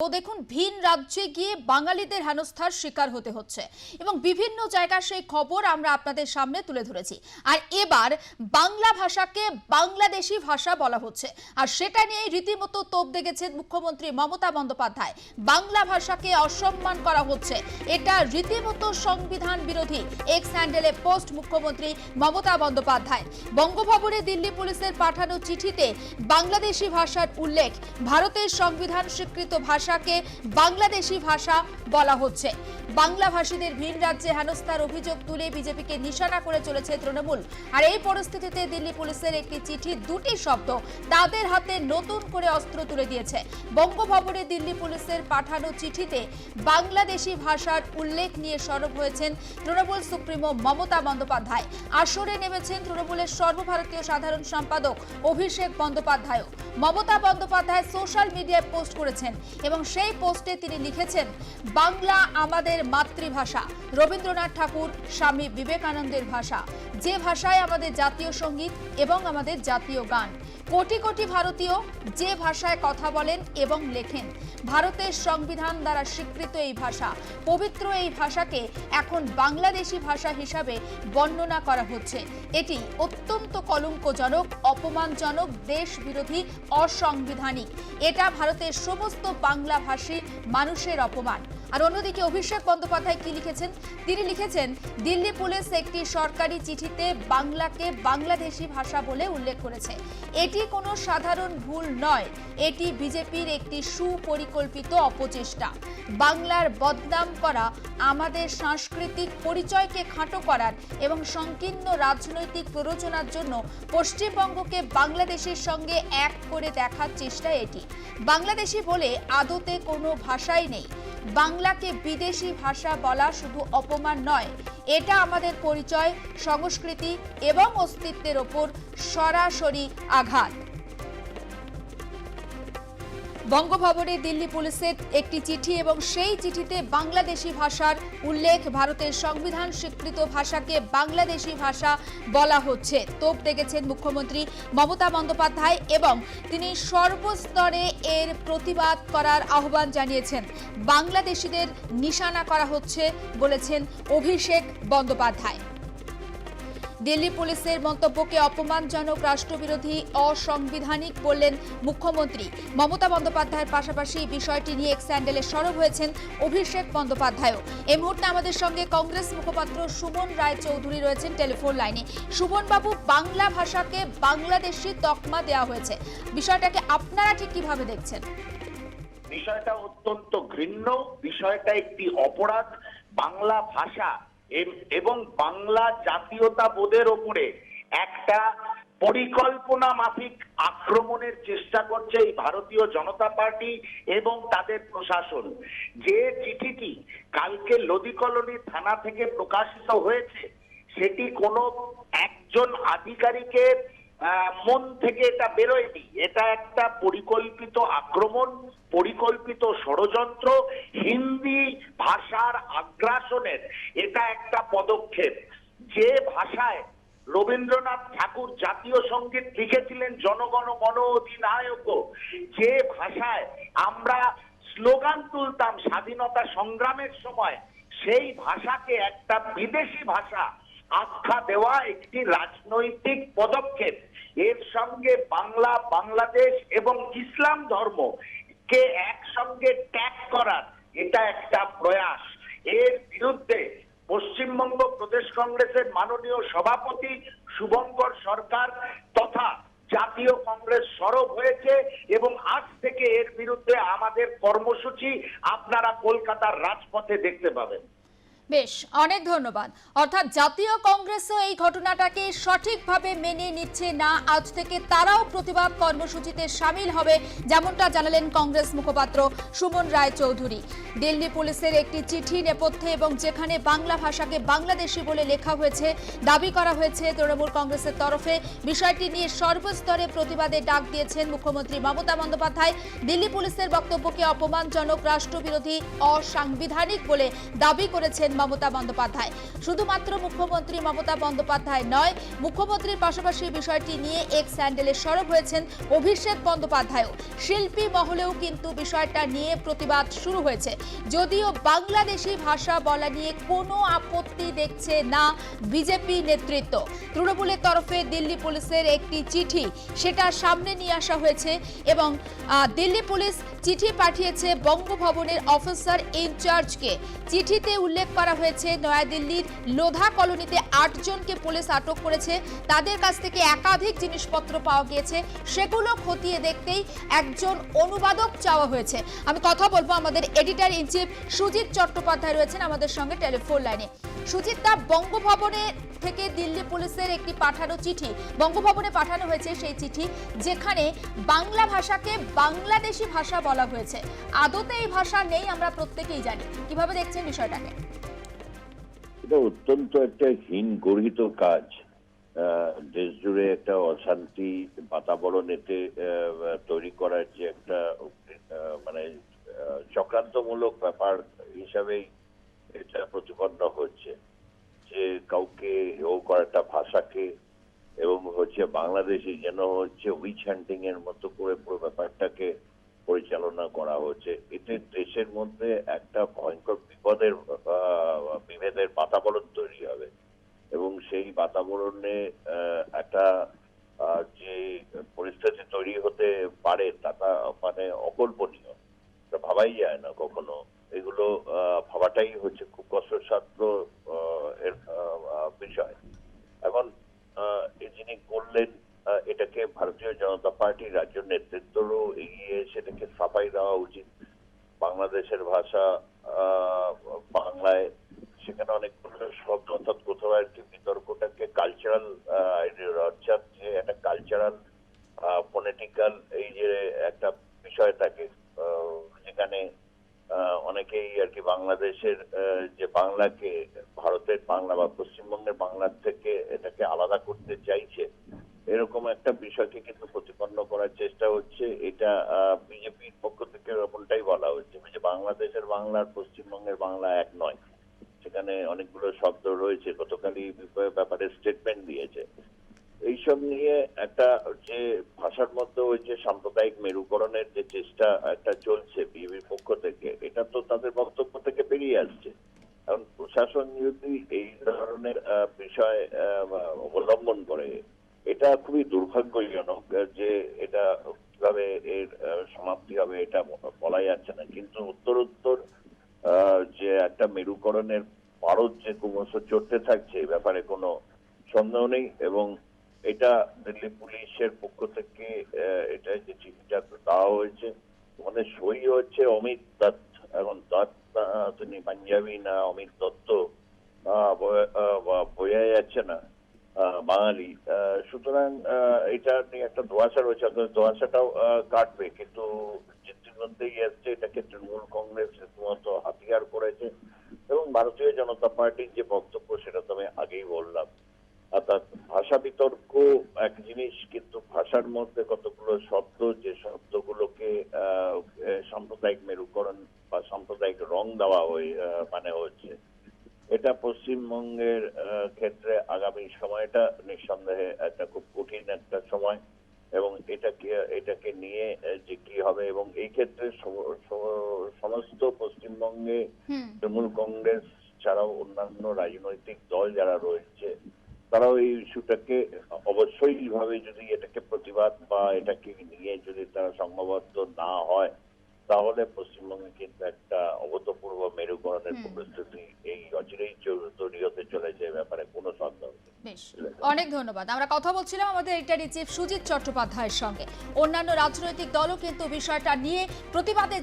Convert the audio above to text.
তো দেখুন, ভিন রাজ্যে গিয়ে বাঙালিদের হেনস্থার শিকার হতে হচ্ছে এবং বিভিন্ন জায়গার সেই খবর আমরা আপনাদের সামনে তুলে ধরেছি। আর এবার বাংলা ভাষাকে বাংলাদেশি ভাষা বলা হচ্ছে। আর সেটা নিয়ে রীতিমতো তোপ দেখেছেন মুখ্যমন্ত্রী মমতা বন্দ্যোপাধ্যায়। বাংলা ভাষাকে অসম্মান করা হচ্ছে। এটা রীতিমতো সংবিধান বিরোধী এক্স হ্যান্ডেলে পোস্ট মুখ্যমন্ত্রী মমতা বন্দ্যোপাধ্যায়। বঙ্গভবনে দিল্লি পুলিশের পাঠানো চিঠিতে বাংলাদেশি ভাষার উল্লেখ, ভারতের সংবিধান স্বীকৃত ভাষাকে বাংলাদেশি ভাষা বলা হচ্ছে। বাংলা ভাষীদের ভিন রাজ্যে হেনস্থার অভিযোগ তুলে বিজেপিকে নিশানা করে চলেছে তৃণমূল। আর এই পরিস্থিতিতে দিল্লি পুলিশের একটি চিঠি, দুটি শব্দ তাদের হাতে নতুন করে অস্ত্র তুলে দিয়েছে। বঙ্গভবনে দিল্লি পুলিশের পাঠানো চিঠিতে বাংলাদেশি ভাষার উল্লেখ নিয়ে সরব হয়েছেন তৃণমূল সুপ্রিমো মমতা বন্দ্যোপাধ্যায়। আসরে নেমেছেন তৃণমূলের সর্বভারতীয় সাধারণ সম্পাদক অভিষেক বন্দ্যোপাধ্যায়ও। মমতা বন্দ্যোপাধ্যায় সোশ্যাল মিডিয়ায় পোস্ট করেছেন এবং সেই পোস্টে তিনি লিখেছেন, বাংলা আমাদের মাতৃভাষা। রবীন্দ্রনাথ ঠাকুর, স্বামী বিবেকানন্দের ভাষা। যে ভাষায় আমাদের জাতীয় সংগীত এবং আমাদের জাতীয় গান। কোটি কোটি ভারতীয় যে ভাষায় কথা বলেন এবং লেখেন। ভারতের সংবিধান দ্বারা স্বীকৃত এই ভাষা, পবিত্র এই ভাষাকে এখন বাংলাদেশি ভাষা হিসাবে বর্ণনা করা হচ্ছে। এটি অত্যন্ত কলঙ্কজনক, অপমানজনক দেশ বিরোধী অসাংবিধানিক। এটা ভারতের সমস্ত বাংলাভাষী মানুষের অপমান। আর অন্যদিকে অভিষেক বন্দ্যোপাধ্যায় কি লিখেছেন? তিনি লিখেছেন, দিল্লি পুলিশ একটি সরকারি চিঠিতে বাংলাকে বাংলাদেশি ভাষা বলে উল্লেখ করেছে। এটি কোনো সাধারণ ভুল নয়। এটি বিজেপির একটি সুপরিকল্পিত অপচেষ্টা। বাংলার বদনাম করা, আমাদের সাংস্কৃতিক পরিচয়কে খাটো করার এবং সংকীর্ণ রাজনৈতিক প্ররোচনার জন্য পশ্চিমবঙ্গকে বাংলাদেশের সঙ্গে এক করে দেখার চেষ্টা এটি। বাংলাদেশি বলে আদতে কোনো ভাষাই নেই। বাংলাকে বিদেশি ভাষা বলা শুধু অপমান নয়। এটা আমাদের পরিচয়, সংস্কৃতি এবং অস্তিত্বের ওপর সরাসরি আঘাত। বঙ্গভবনে দিল্লি পুলিশের একটি চিঠি এবং সেই চিঠিতে বাংলাদেশি ভাষার উল্লেখ ভারতের সংবিধান স্বীকৃত ভাষাকে বাংলাদেশি ভাষা বলা হচ্ছে। তোপ দেখেছেন মুখ্যমন্ত্রী মমতা বন্দ্যোপাধ্যায় এবং তিনি সর্বস্তরে এর প্রতিবাদ করার আহ্বান জানিয়েছেন। বাংলাদেশিদের নিশানা করা হচ্ছে বলেছেন অভিষেক বন্দ্যোপাধ্যায়। দিল্লি পুলিশের মন্তব্যকে অপমানজনক রাষ্ট্রবিরোধী অসাংবিধানিক বললেন মুখ্যমন্ত্রী। মমতা বন্দ্যোপাধ্যায়ের পাশাপাশি বিষয়টি নিয়ে এক স্যান্ডেলে সরব হয়েছেন অভিষেক বন্দ্যোপাধ্যায়ও। এই মুহূর্তে আমাদের সঙ্গে কংগ্রেস মুখপাত্র সুমন রায় চৌধুরী রয়েছেন টেলিফোন লাইনে। সুমন বাবু বাংলা ভাষাকে বাংলাদেশি তকমা দেওয়া হয়েছে। বিষয়টাকে আপনারা ঠিক কীভাবে দেখছেন? বিষয়টা অত্যন্ত ঘৃণ্য, বিষয়টা একটি অপরাধ। বাংলা ভাষা এবং বাংলা জাতীয়তা বোধের ওপরে একটা পরিকল্পনা মাফিক আক্রমণের চেষ্টা করছে এই ভারতীয় জনতা পার্টি এবং তাদের প্রশাসন। যে চিঠিটি কালকে লোদি কলোনি থানা থেকে প্রকাশিত হয়েছে, সেটি কোনো একজন আধিকারিকের মন থেকে এটা বেরোয়নি। এটা একটা পরিকল্পিত আক্রমণ, পরিকল্পিত ষড়যন্ত্র, হিন্দি ভাষার আগ্রাসনের। এটা একটা পদক্ষেপ। যে ভাষায় রবীন্দ্রনাথ ঠাকুর জাতীয় সংগীত লিখেছিলেন, জনগণ মন অধিনায়ক, যে ভাষায় আমরা স্লোগান তুলতাম স্বাধীনতা সংগ্রামের সময়, সেই ভাষাকে একটা বিদেশি ভাষা আখ্যা দেওয়া একটি রাজনৈতিক পদক্ষেপ। এর সঙ্গে বাংলা, বাংলাদেশ এবং ইসলাম ধর্ম কে একসঙ্গে ট্যাগ করার এটা একটা প্রয়াস। এর বিরুদ্ধে পশ্চিমবঙ্গ প্রদেশ কংগ্রেসের মাননীয় সভাপতি শুভঙ্কর সরকার তথা জাতীয় কংগ্রেস সরব হয়েছে এবং আজ থেকে এর বিরুদ্ধে আমাদের কর্মসূচি আপনারা কলকাতার রাজপথে দেখতে পাবেন। বেশ, অনেক ধন্যবাদ। অর্থাৎ জাতীয় কংগ্রেসও এই ঘটনাটাকে সঠিকভাবে মেনে নিচ্ছে না। আজ থেকে তারাও প্রতিবাদ কর্মসূচিতে সামিল হবে, যেমনটা জানালেন কংগ্রেস মুখপাত্র সুমন রায় চৌধুরী দিল্লি পুলিশের একটি চিঠি, নেপথ্যে এবং যেখানে বাংলা ভাষাকে বাংলাদেশি বলে লেখা হয়েছে, দাবি করা হয়েছে তৃণমূল কংগ্রেসের তরফে। বিষয়টি নিয়ে সর্বস্তরে প্রতিবাদে ডাক দিয়েছেন মুখ্যমন্ত্রী মমতা বন্দ্যোপাধ্যায়। দিল্লি পুলিশের বক্তব্যকে অপমানজনক, রাষ্ট্রবিরোধী, অসাংবিধানিক বলে দাবি করেছেন মমতা বন্দ্যোপাধ্যায়। শুধুমাত্র মুখ্যমন্ত্রী মমতা বন্দ্যোপাধ্যায় নয়, মুখ্যমন্ত্রীর পাশাপাশি বিষয়টি নিয়ে এক্স স্যান্ডেলে সরব হয়েছেন অভিষেক বন্দ্যোপাধ্যায়ও। শিল্পী মহলেও কিন্তু বিষয়টা নিয়ে প্রতিবাদ শুরু হয়েছে। যদিও বাংলাদেশি ভাষা বলা নিয়ে কোনো আপত্তি দেখছে না বিজেপি নেতৃত্ব। তৃণমূলের তরফে দিল্লি পুলিশের একটি চিঠি, সেটা সামনে নিয়ে আসা হয়েছে এবং দিল্লি পুলিশ চিঠি পাঠিয়েছে বঙ্গভবনের অফিসার ইনচার্জকে। চিঠিতে উল্লেখ করা হয়েছে। নয়াদিল্লির লোধা কলোনিতে আটজনকে পুলিশ আটক করেছে। তাদের কাছ থেকে একাধিক জিনিসপত্র পাওয়া গিয়েছে। সেগুলো খতিয়ে দেখতেই একজন অনুবাদক চাওয়া হয়েছে। আমি কথা বলব আমাদের editor in chief Sujit Chattopadhyay রয়েছেন আমাদের সঙ্গে টেলিফোন লাইনে। সুজিত দা বঙ্গভবনে থেকে দিল্লি পুলিশের একটি পাঠানো চিঠি। বঙ্গভবনে পাঠানো হয়েছে সেই চিঠি যেখানে বাংলা ভাষাকে বাংলাদেশি ভাষা বলা হয়েছে। আদতে এই ভাষা নেই, আমরা প্রত্যেকেই জানি। কীভাবে দেখছেন বিষয়টাকে? এটা অত্যন্ত একটা হীন গর্হিত কাজ দেশ জুড়ে একটা অশান্তি বাতাবরণ এতে তৈরি করার যে একটা মানে চক্রান্তমূলক ব্যাপার হিসাবেই এটা প্রতিপন্ন হচ্ছে। যে কাউকে হেও করাটা ভাষাকে এবং হচ্ছে বাংলাদেশে যেন হচ্ছে উইচ হ্যান্ডিং এর মতো করে পুরো ব্যাপারটাকে পরিচালনা করা হচ্ছে এতে দেশের মধ্যে একটা ভয়ঙ্কর বিপদের বিভেদের বাতাবরণ তৈরি হবে। এবং সেই বাতাবরণে একটা যে পরিস্থিতি তৈরি হতে পারে তা মানে অকল্পনীয়। ভাবাই যায় না কখনো। এগুলো ভাবাটাই হচ্ছে খুব কষ্টসাধ্য এর বিষয়। এখন যিনি করলেন এটাকে ভারতীয় জনতা পার্টির রাজ্য নেতৃত্বরও সেটাকে সাফাই দেওয়া উচিত। বাংলাদেশের ভাষা বাংলায় সেখানে অনেক শব্দ, অর্থাৎ কোথাও কি বিতর্কটাকে কালচারাল অর্থাৎ যে একটা কালচারাল ফোনেটিক্যাল এই যে একটা বিষয় থাকে যেখানে অনেকেই আর কি বাংলাদেশের যে বাংলাকে, ভারতের বাংলা বা পশ্চিমবঙ্গের বাংলার থেকে এটাকে আলাদা করতে চাইছে। এরকম একটা বিষয়কে কিন্তু প্রতিপন্ন করার চেষ্টা হচ্ছে। এটা বিজেপির পক্ষ থেকে এরকমটাই বলা হচ্ছে যে বাংলাদেশের বাংলা আর পশ্চিমবঙ্গের বাংলা এক নয়। সেখানে অনেকগুলো শব্দ রয়েছে, গতকালই ব্যাপারে স্টেটমেন্ট দিয়েছে। এইসব নিয়ে একটা যে ভাষার মধ্যে ওই যে সাম্প্রদায়িক মেরুকরণের যে চেষ্টা একটা চলছে বিএবির পক্ষ থেকে, এটা তো তাদের বক্তব্য থেকে বেরিয়ে আসছে। কারণ প্রশাসন যদি এই ধরনের বিষয় অবলম্বন করে এটা খুবই দুর্ভাগ্যজনক যে এটা কীভাবে এর সমাপ্তি হবে এটা বলা যাচ্ছে না। কিন্তু উত্তর উত্তর আহ, যে একটা মেরুকরণের পারদ যে ক্রমশ চড়তে থাকছে ব্যাপারে কোনো সন্দেহ নেই এবং এটা দিল্লি পুলিশের পক্ষ থেকে এটা যে চিঠিটা দেওয়া হয়েছে আমাদের সই হচ্ছে অমিত দত্ত। এখন দত্ত তিনি পাঞ্জাবি না অমিত দত্ত বোঝা- যাচ্ছে না। বাঙালি। সুতরাং এটা নিয়ে একটা ধোয়াশা রয়েছে। অথচ ধোয়াশাটাও কাটবে। কিন্তু ইতিমধ্যেই এসছে এটাকে তৃণমূল কংগ্রেস রীতিমতো হাতিয়ার করেছে। এবং ভারতীয় জনতা পার্টির যে বক্তব্য, সেটা তো আমি আগেই বললাম। অর্থাৎ ভাষা বিতর্ক, এক জিনিস, কিন্তু ভাষার মধ্যে কতগুলো শব্দ, যে শব্দগুলোকে সাম্প্রদায়িক মেরুকরণ বা সাম্প্রদায়িক রং দেওয়া হয়ে মানে হচ্ছে, এটা পশ্চিমবঙ্গের সময়টা নিঃসন্দেহে একটা খুব কঠিন একটা সময় এবং এটাকে এটাকে নিয়ে যে কি হবে এবং এই ক্ষেত্রে সম- সম- সমস্ত পশ্চিমবঙ্গে তৃণমূল কংগ্রেস ছাড়াও অন্যান্য রাজনৈতিক দল যারা রয়েছে তারাও এই ইস্যুটাকে অবশ্যই ভাবে যদি এটাকে প্রতিবাদ বা এটাকে নিয়ে যদি তারা সংঘবদ্ধ না হয় তাহলে পশ্চিমবঙ্গে কিন্তু একটা অভূতপূর্ব মেরুকরণের। পরিস্থিতি এই অচিরেই তৈরি হতে চলেছে ব্যাপারে কোনো সন্দেহ নেই বেশ, অনেক ধন্যবাদ। আমরা কথা বলছিলাম আমাদের ইন চিফ সুজিত চট্টোপাধ্যায়ের সঙ্গে। অন্যান্য রাজনৈতিক দলও কিন্তু বিষয়টা নিয়ে প্রতিবাদে